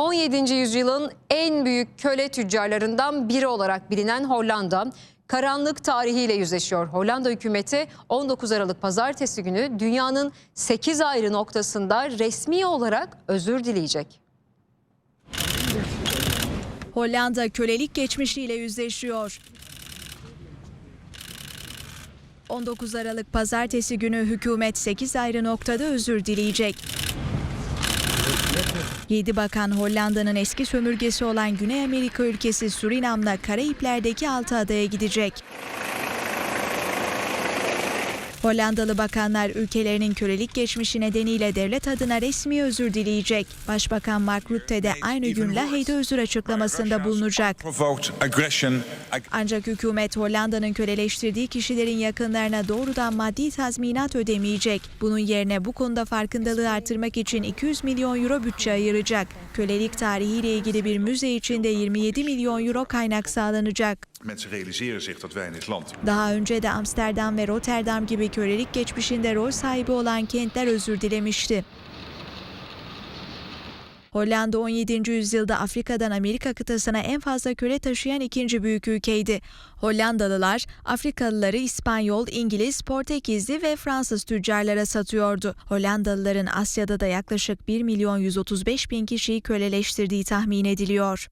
17. yüzyılın en büyük köle tüccarlarından biri olarak bilinen Hollanda karanlık tarihiyle yüzleşiyor. Hollanda hükümeti 19 Aralık pazartesi günü dünyanın 8 ayrı noktasında resmi olarak özür dileyecek. Hollanda kölelik geçmişiyle yüzleşiyor. 19 Aralık pazartesi günü hükümet 8 ayrı noktada özür dileyecek. 7 bakan Hollanda'nın eski sömürgesi olan Güney Amerika ülkesi Surinam'la Karayipler'deki 6 adaya gidecek. Hollandalı bakanlar ülkelerinin kölelik geçmişi nedeniyle devlet adına resmi özür dileyecek. Başbakan Mark Rutte de aynı gün Lahey'de özür açıklamasında bulunacak. Ancak hükümet Hollanda'nın köleleştirdiği kişilerin yakınlarına doğrudan maddi tazminat ödemeyecek. Bunun yerine bu konuda farkındalığı artırmak için 200 milyon euro bütçe ayıracak. Kölelik tarihiyle ilgili bir müze için de 27 milyon euro kaynak sağlanacak. Mensen realiseren zich dat wij land Daha önce de Amsterdam ve Rotterdam gibi kölelik geçmişinde rol sahibi olan kentler özür dilemişti. Hollanda 17. yüzyılda Afrika'dan Amerika kıtasına en fazla köle taşıyan ikinci büyük ülkeydi. Hollandalılar Afrikalıları İspanyol, İngiliz, Portekizli ve Fransız tüccarlara satıyordu. Hollandalıların Asya'da da yaklaşık 1 milyon 135 bin kişiyi köleleştirdiği tahmin ediliyor.